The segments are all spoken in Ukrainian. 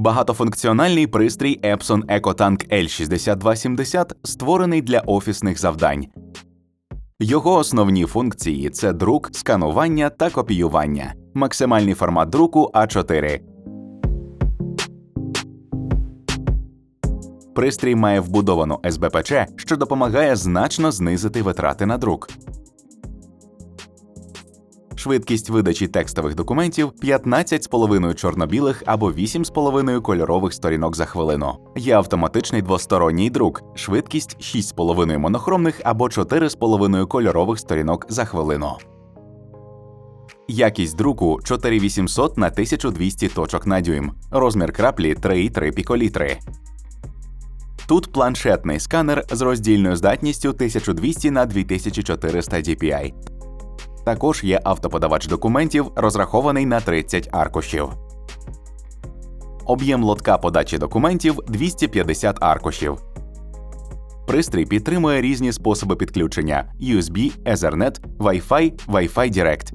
Багатофункціональний пристрій Epson EcoTank L6270 створений для офісних завдань. Його основні функції це друк, сканування та копіювання. Максимальний формат друку А4. Пристрій має вбудовану СБПЧ, що допомагає значно знизити витрати на друк. Швидкість видачі текстових документів 15,5 чорно-білих або 8,5 кольорових сторінок за хвилину. Є автоматичний двосторонній друк, швидкість 6,5 монохромних або 4,5 кольорових сторінок за хвилину. Якість друку 4800 на 1200 точок на дюйм. Розмір краплі 3,3 піколітри. Тут планшетний сканер з роздільною здатністю 1200 на 2400 DPI. Також є автоподавач документів, розрахований на 30 аркушів. Об'єм лотка подачі документів 250 аркушів. Пристрій підтримує різні способи підключення USB, Ethernet, Wi-Fi, Wi-Fi Direct.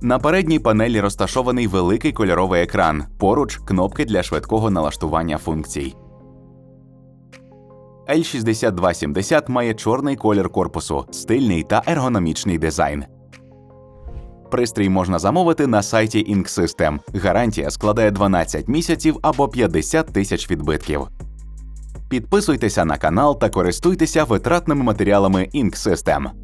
На передній панелі розташований великий кольоровий екран, поруч кнопки для швидкого налаштування функцій. L6270 має чорний колір корпусу, стильний та ергономічний дизайн. Пристрій можна замовити на сайті InkSystem. Гарантія складає 12 місяців або 50 тисяч відбитків. Підписуйтеся на канал та користуйтеся витратними матеріалами Ink System.